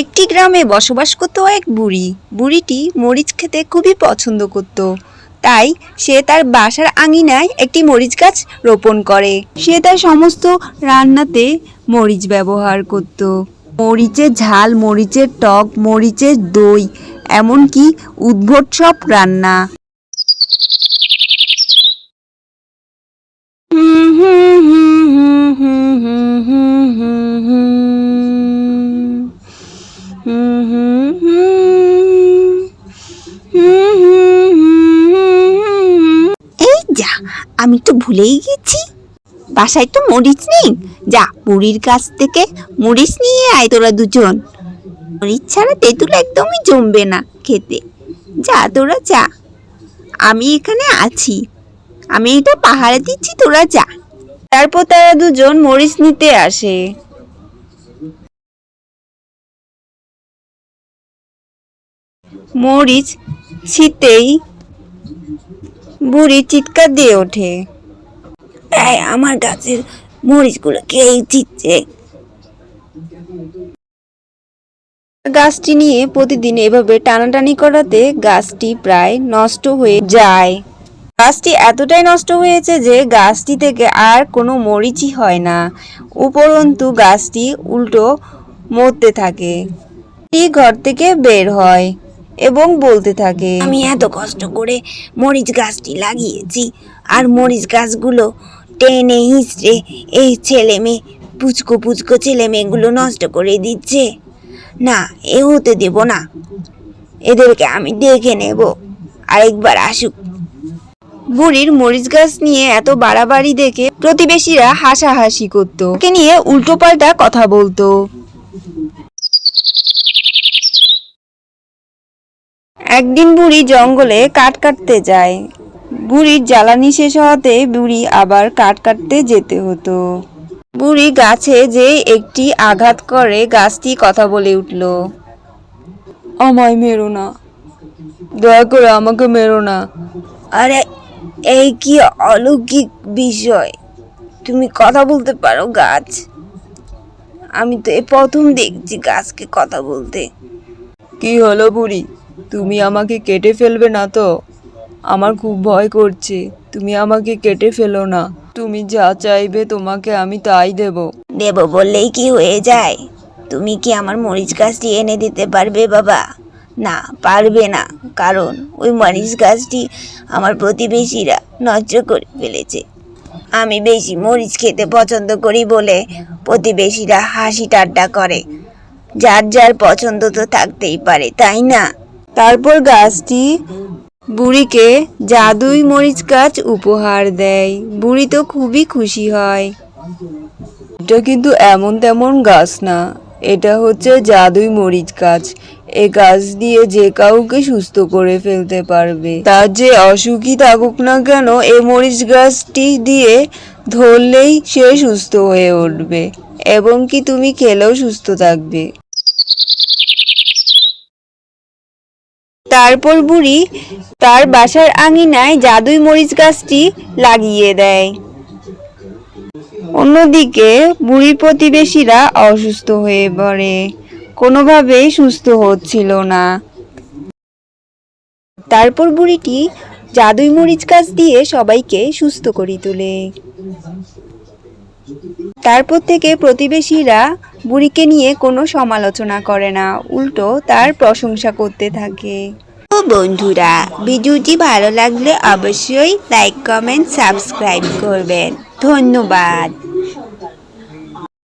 একটি গ্রামে বসবাস করতো এক বুড়ি। বুড়িটি মরিচ খেতে খুবই পছন্দ করত। তাই সে তার বাসার আঙিনায় একটি মরিচ গাছ রোপণ করে। সে তার সমস্ত রান্নাতে মরিচ ব্যবহার করত। মরিচের ঝাল, মরিচের টক, মরিচের দই, এমনকি উদ্ভট সব রান্না। এই যা, আমি তো ভুলেই গেছি। বাসায় তো মরিচ নেই। যা বুড়ির কাছ থেকে মরিচ নিয়ে আয় তোরা দুজন। মরিচ ছাড়া তেঁতুল একদমই জমবে না খেতে। যা, তোরা যা। আমি এখানে আছি। আমি এটা পাহাড়ে দিচ্ছি, তোরা যা। তারপর তারা দুজন মরিচ নিতে আসে। মরিচ ছিতেই বুড়ি চিৎকার দিয়ে ওঠে। এই আমার গাছের মরিচগুলো কে চিচ্ছে গাছটি নিয়ে প্রতিদিন এভাবে টানাটানি করাতে গাছটি প্রায় নষ্ট হয়ে যায়। গাছটি এতটাই নষ্ট হয়েছে যে গাছটি থেকে আর কোনো মরিচই হয় না। উপরন্তু গাছটি উল্টো মরতে থাকে। ঘর থেকে বের হয়। এবং বলতে থাকে। আমি এত কষ্ট করে মরিচ গাছটি লাগিয়েছি আর মরিচ গাছগুলো টেনে হিঁচড়ে এই ছেলে মেয়ে, পুচকো পুচকো ছেলে মেয়েগুলো নষ্ট করে দিচ্ছে। না, এ হতে দেব না। এদেরকে আমি দেখে নেব। আরেকবার আসুক। বুড়ির মরিচ গাছ নিয়ে এত বাড়াবাড়ি দেখে প্রতিবেশীরা হাসাহাসি করত। ওকে নিয়ে উল্টোপাল্টা কথা বলতো। একদিন বুড়ি জঙ্গলে কাঠ কাটতে যায়। বুড়ির জ্বালানি শেষ হওয়াতে বুড়ি আবার কাঠ কাটতে যেতে হতো। বুড়ি গাছে যে একটি আঘাত করে গাছটি কথা বলে উঠল, আমায় মেরো না। দয়া করে আমাকে মেরো না। আরে, এই কি অলৌকিক বিষয়? তুমি কথা বলতে পারো গাছ? আমি তো এ প্রথম দেখছি গাছকে কথা বলতে। কি হলো বুড়ি? তুমি আমাকে কেটে ফেলবে না তো? আমার খুব ভয় করছে। তুমি আমাকে কেটে ফেলো না। তুমি যা চাইবে তোমাকে আমি তাই দেব। দেব বললেই কি হয়ে যায়? তুমি কি আমার মরিচ গাছটি এনে দিতে পারবে বাবা? না, পারবে না। কারণ ওই মরিচ গাছটি আমার প্রতিবেশীরা নষ্ট করে ফেলেছে। আমি বেশি মরিচ খেতে পছন্দ করি বলে প্রতিবেশীরা হাসি ঠাট্টা করে। যার যার পছন্দ তো থাকতেই পারে, তাই না? তারপর গাছটি বুড়িকে জাদুই মরিচ গাছ উপহার দেয়। বুড়ি তো খুবই খুশি হয়। এটা কিন্তু এমন তেমন গাছ না, এটা হচ্ছে জাদুই মরিচ গাছ। এ গাছ দিয়ে যে কাউকে সুস্থ করে ফেলতে পারবে। তার যে অসুখই থাকুক না কেন এই মরিচ গাছটি দিয়ে ধরলেই সে সুস্থ হয়ে উঠবে। এবং কি তুমি খেলেও সুস্থ থাকবে। তারপর বুড়ি তার বাসার আঙিনায় জাদুই মরিচ গাছটি লাগিয়ে দেয়। অন্যদিকে বুড়ির প্রতিবেশীরা অসুস্থ হয়ে পড়ে। কোনোভাবেই সুস্থ হচ্ছিল না। তারপর বুড়িটি জাদুই মরিচ গাছ দিয়ে সবাইকে সুস্থ করে তোলে। তারপর থেকে প্রতিবেশীরা বুড়িকে নিয়ে কোনো সমালোচনা করে না, উল্টো তার প্রশংসা করতে থাকে। ও বন্ধুরা, ভিডিওটি ভালো লাগলে অবশ্যই লাইক কমেন্ট সাবস্ক্রাইব করবেন। ধন্যবাদ।